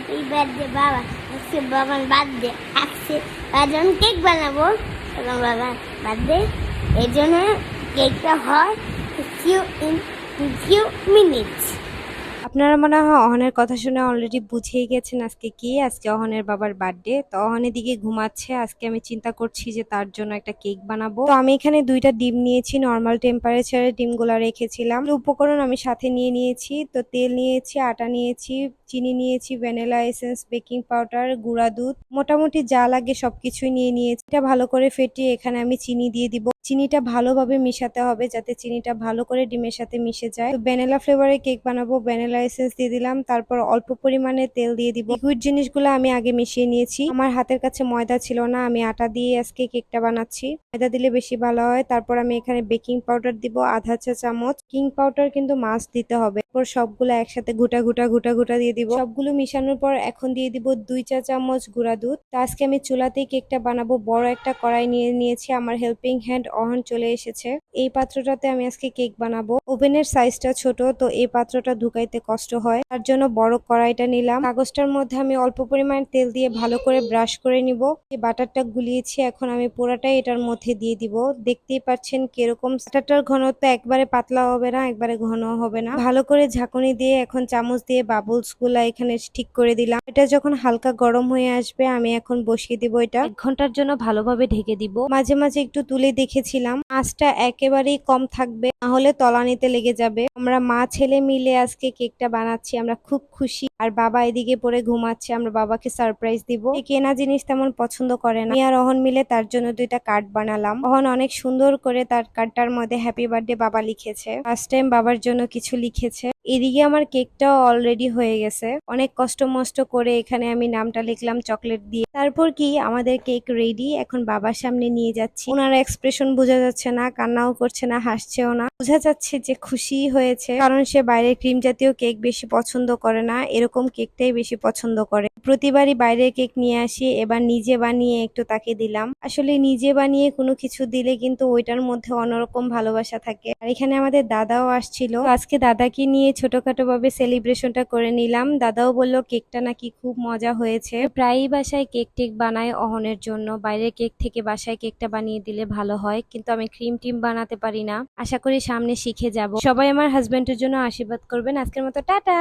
Happy birthday বাবা। আজকে বাবার বার্থডে আজকে বাজন কেক বানাবো। এবং বাবার বার্থডে এই জন্য কেকটা হয় ফিউ ইন ফিউ মিনিটস আপনারা মনে হয় অহনের কথা শুনে অলরেডি বুঝেই গেছেন আজকে কি। আজকে অহনের বাবার বার্থডে তো অহনের দিকে ঘুমাচ্ছে। আজকে আমি চিন্তা করছি যে তার জন্য একটা কেক বানাবো। তো আমি এখানে দুইটা ডিম নিয়েছি নর্মাল টেম্পারেচারে ডিমগুলো রেখেছিলাম। উপকরণ আমি সাথে নিয়ে নিয়েছি। তো তেল নিয়েছি, আটা নিয়েছি চিনি নিয়েছি ভ্যানিলা এসেন্স বেকিং পাউডার গুঁড়া দুধ, মোটামুটি যা লাগে সবকিছুই নিয়ে নিয়েছি। এটা ভালো করে ফেটিয়ে এখানে আমি চিনি দিয়ে দিব। চিনিটা ভালোভাবে মিশাতে হবে যাতে চিনিটা ভালো করে ডিমের সাথে মিশে যায়। ভ্যানিলা ফ্লেভারের কেক বানাবো ভ্যানিলা এসেন্স দিয়ে দিলাম, তারপর অল্প পরিমাণে তেল দিয়ে দিব। লিকুইড জিনিসগুলো আমি আগে মিশিয়ে নিয়েছি। আমার হাতের কাছে ময়দা ছিল না, আমি আটা দিয়ে আজকে কেকটা বানাচ্ছি। ময়দা দিলে বেশি ভালো হয়, তারপর আমি এখানে বেকিং পাউডার দিব, আধা চা চামচ। কিং পাউডার কিন্তু মাছ দিতে হবে। তারপর সবগুলো একসাথে ঘুটা ঘুটা ঘুটা ঘুটা দিয়ে দিব। সবগুলো মিশানোর পর এখন দিয়ে দিব দুই চা চামচ গুঁড়া দুধ। তো আজকে আমি চুলাতেই কেকটা বানাবো। বড় একটা কড়াই নিয়ে নিয়েছি। আমার হেল্পিং হ্যান্ড অহন চলে এসেছে। এই পাত্রটাতে আমি আজকে কেক বানাবো। ওভেনের সাইজটা ছোট, তো এই পাত্রটা ঢুকাইতে কষ্ট হয়। তার জন্য বড় কড়াইটা নিলাম। কাগজটার মধ্যে আমি অল্প পরিমাণ তেল দিয়ে ভালো করে ব্রাশ করে নিব। এই বাটারটা গুলিয়েছি। এখন আমি পুরাটাই এটার মধ্যে দিয়ে দিব। দেখতেই পাচ্ছেন কীরকম। বাটারটার ঘনত্ব একবারে পাতলা হবে না, একবারে ঘন হবে না। ভালো করে ঝাঁকুনি দিয়ে এখন চামচ দিয়ে বাবলস এখানে ঠিক করে দিলাম। এটা যখন হালকা গরম হয়ে আসবে আমি এখন বসিয়ে দিব এটা। এক ঘণ্টার জন্য ভালোভাবে ঢেকে দিব। মাঝে মাঝে একটু তুলে দেখেছিলাম আঁচটা একেবারেই কম থাকবে নাহলে তলানিতে লেগে যাবে। আমরা মা ছেলে মিলে আজকে কেকটা বানাচ্ছি আমরা খুব খুশি। আর বাবা এদিকে পরে ঘুমাচ্ছে আমরা বাবাকে সারপ্রাইজ দিব। এই কেনা জিনিস তেমন পছন্দ করে না। আর অহন মিলে তার জন্য দুইটা কার্ড বানালাম। অহন অনেক সুন্দর করে তার কার্ডটার মধ্যে হ্যাপি বার্থডে বাবা লিখেছে। ফার্স্ট টাইম বাবার জন্য কিছু লিখেছে। এদিকে আমার কেকটাও অলরেডি হয়ে গেছে। অনেক কষ্ট মষ্ট করে এখানে আমি নামটা লিখলাম চকলেট দিয়ে। তারপর কি, আমাদের কেক রেডি এখন বাবার সামনে নিয়ে যাচ্ছি। ওনার এক্সপ্রেশন বোঝা যাচ্ছে না, কান্নাও করছে না, হাসছেও না। বোঝা যাচ্ছে যে খুশি হয়েছে, কারণ সে বাইরের ক্রিম জাতীয় কেক বেশি পছন্দ করে না, এরকম কেকটাই বেশি পছন্দ করে। প্রতিবারই বাইরের কেক নিয়ে আসি, এবার নিজে বানিয়ে একটু তাকে দিলাম। আসলে নিজে বানিয়ে কোনো কিছু দিলে কিন্তু ওইটার মধ্যে অন্যরকম ভালোবাসা থাকে। আর এখানে আমাদের দাদাও আসছিল। আজকে দাদাকে নিয়ে ছোটখাটো ভাবে সেলিব্রেশনটা করে নিলাম। দাদাও বলল, কেকটা নাকি খুব মজা হয়েছে। প্রায়ই বাসায় কেক টেক বানায় অহনের জন্য। বাইরে কেক থেকে বাসায় কেকটা বানিয়ে দিলে ভালো হয়, কিন্তু আমি ক্রিম টিম বানাতে পারি না। আশা করি সামনে শিখে যাব। সবাই আমার হাজব্যান্ডের জন্য আশীর্বাদ করবেন। আজকের মতো টাটা!